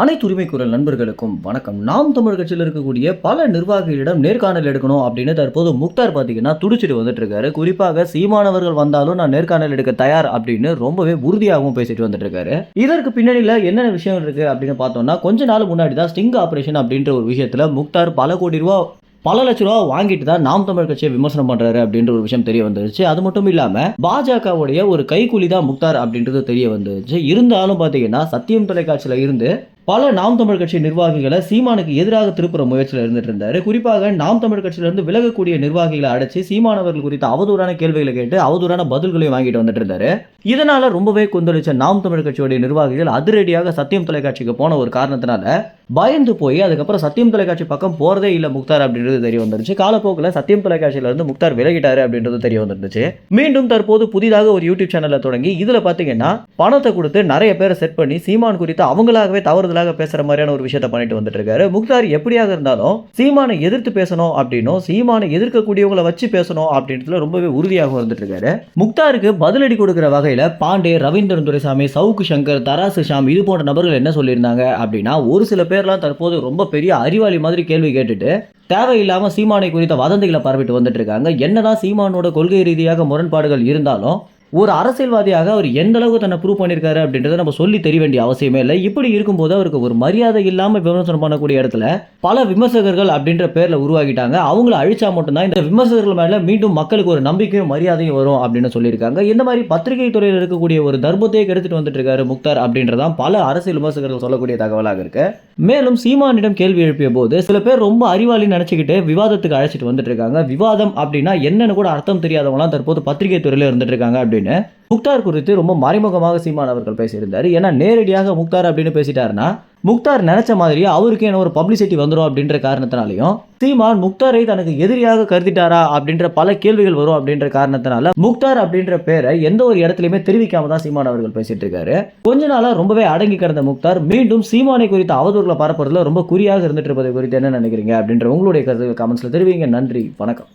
அனைத்து உரிமை குரல் நண்பர்களுக்கும் வணக்கம். நாம் தமிழ் கட்சியில் இருக்கக்கூடிய பல நிர்வாகிகளிடம் நேர்காணல் எடுக்கணும் அப்படின்னு தற்போது முக்தார் பார்த்தீங்கன்னா துடிச்சிட்டு வந்துட்டு இருக்காரு குறிப்பாக சீமானவர்கள் வந்தாலும் நான் நேர்காணல் எடுக்க தயார் அப்படின்னு ரொம்பவே உறுதியாகவும் பேசிட்டு வந்துட்டு இருக்காரு இதற்கு பின்னணியில் என்னென்ன விஷயம் இருக்கு அப்படின்னு பார்த்தோம்னா கொஞ்ச நாள் முன்னாடி தான் ஸ்டிங் ஆபரேஷன் அப்படின்ற ஒரு விஷயத்துல முக்தார் பல கோடி ரூபா பல லட்ச ரூபா வாங்கிட்டு தான் நாம் தமிழ் கட்சியை விமர்சனம் பண்றாரு அப்படின்ற ஒரு விஷயம் தெரிய வந்துருச்சு. அது மட்டும் இல்லாம பாஜகவுடைய ஒரு கைக்கூலி தான் முக்தார் அப்படின்றது தெரிய வந்துருச்சு. இருந்தாலும் பாத்தீங்கன்னா சத்தியம் தொலைக்காட்சியில இருந்து பல நாம் தமிழ் கட்சி நிர்வாகிகளை சீமானுக்கு எதிராக திருப்புற முயற்சியில் இருந்துட்டு இருந்தாரு. குறிப்பாக நாம் தமிழ் கட்சியிலிருந்து விலகக்கூடிய நிர்வாகிகளை அடைச்சி சீமானவர்கள் குறித்த அவதூறான கேள்விகளை கேட்டு அவதூறான பதில்களையும் வாங்கிட்டு வந்துட்டு இருந்தாரு. இதனால ரொம்பவே கொந்தளிச்ச நாம் தமிழ் கட்சியுடைய நிர்வாகிகள் அதிரடியாக சத்தியம் தொலைக்காட்சிக்கு போன ஒரு காரணத்தினால பயந்து போய் அதுக்கப்புறம் சத்தியம் தொலைக்காட்சி பக்கம் போறதே இல்லை முக்தார் அப்படின்றது தெரிய வந்துருச்சு. காலப்போக்கில் சத்தியம் தொலைக்காட்சியில இருந்து முக்தார் விலகிட்டாரு அப்படின்றது தெரிய வந்துருந்துச்சு. மீண்டும் தற்போது புதிதாக ஒரு யூடியூப் சேனலை தொடங்கி இதுல பாத்தீங்கன்னா பணத்தை கொடுத்து நிறைய பேரை செட் பண்ணி சீமான் குறித்து அவங்களாகவே தவறுதலாக பேசுகிற மாதிரியான ஒரு விஷயத்த பண்ணிட்டு வந்துட்டு இருக்காரு முக்தார் எப்படியாக இருந்தாலும் சீமானை எதிர்த்து பேசணும் அப்படின்னும் சீமானை எதிர்க்கக்கூடியவங்களை வச்சு பேசணும் அப்படின்றதுல ரொம்பவே உறுதியாக வந்துட்டு இருக்காரு முக்தாருக்கு பதிலடி கொடுக்குற வகையில் பாண்டே ரவீந்திரன் துரைசாமி சவுக்கு சங்கர் தராசு ஷாம் இது போன்ற நபர்கள் என்ன சொல்லியிருந்தாங்க அப்படின்னா ஒரு சில பேர்லாம் தற்போது ரொம்ப பெரிய அறிவாளி மாதிரி கேள்வி கேட்டுட்டு தேவையில்லாமல் சீமானை குறித்த வதந்திகளை பரவிட்டு வந்துட்டு இருக்காங்க என்னதான் சீமானோட கொள்கை ரீதியாக முரண்பாடுகள் இருந்தாலும் ஒரு அரசியல்வாதியாக அவர் எந்த அளவுக்கு தன்னை ப்ரூவ் பண்ணியிருக்காரு அப்படின்றத நம்ம சொல்லி தெரிய வேண்டிய அவசியமே இல்லை. இப்படி இருக்கும்போது அவருக்கு ஒரு மரியாதை இல்லாமல் விமர்சனம் பண்ணக்கூடிய இடத்துல பல விமர்சகர்கள் அப்படின்ற பேரில் உருவாக்கிட்டாங்க அவங்கள அழிச்சா மட்டும்தான் இந்த விமர்சகர்கள் மேலே மீண்டும் மக்களுக்கு ஒரு நம்பிக்கையும் மரியாதையும் வரும் அப்படின்னு சொல்லியிருக்காங்க. இந்த மாதிரி பத்திரிகை துறையில் இருக்கக்கூடிய ஒரு தர்மத்தையே கெடுத்துட்டு வந்துட்டு இருக்காரு முக்தார் அப்படின்றதான் பல அரசியல் விமர்சகர்கள் சொல்லக்கூடிய தகவலாக இருக்கு. மேலும் சீமானிடம் கேள்வி எழுப்பிய போது சில பேர் ரொம்ப அறிவாளின்னு நினச்சிக்கிட்டு விவாதத்துக்கு அழைச்சிட்டு வந்துட்டு இருக்காங்க விவாதம் அப்படின்னா என்னன்னு கூட அர்த்தம் தெரியாதவங்களாம் தற்போது பத்திரிகை துறையில் இருந்துட்டு இருக்காங்க அப்படின்னு முக்தார் குறித்து ரொம்ப மறைமுகமாக சீமான் அவர்கள் பேசியிருந்தார். ஏன்னா நேரடியாக முக்தார் அப்படின்னு பேசிட்டாருன்னா முக்தார் நினைச்ச மாதிரியே அவருக்கு என்ன ஒரு பப்ளிசிட்டி வந்துடும் அப்படின்ற காரணத்தினாலையும் சீமான் முக்தாரை தனக்கு எதிரியாக கருதிட்டாரா அப்படின்ற பல கேள்விகள் வரும் அப்படின்ற காரணத்தினால முக்தார் அப்படின்ற பேரை எந்த ஒரு இடத்துலையுமே தெரிவிக்காம தான் சீமான் அவர்கள் பேசிட்டு இருக்காரு கொஞ்ச நாளா ரொம்பவே அடங்கி கிடந்த முக்தார் மீண்டும் சீமானை குறித்த அவதூறுகளை பரப்புறதுல ரொம்ப குறியாக இருந்துட்டு இருப்பதை குறித்து என்ன நினைக்கிறீங்க அப்படின்ற உங்களுடைய கருத்து கமெண்ட்ஸ்ல தெரிவிங்க. நன்றி. வணக்கம்.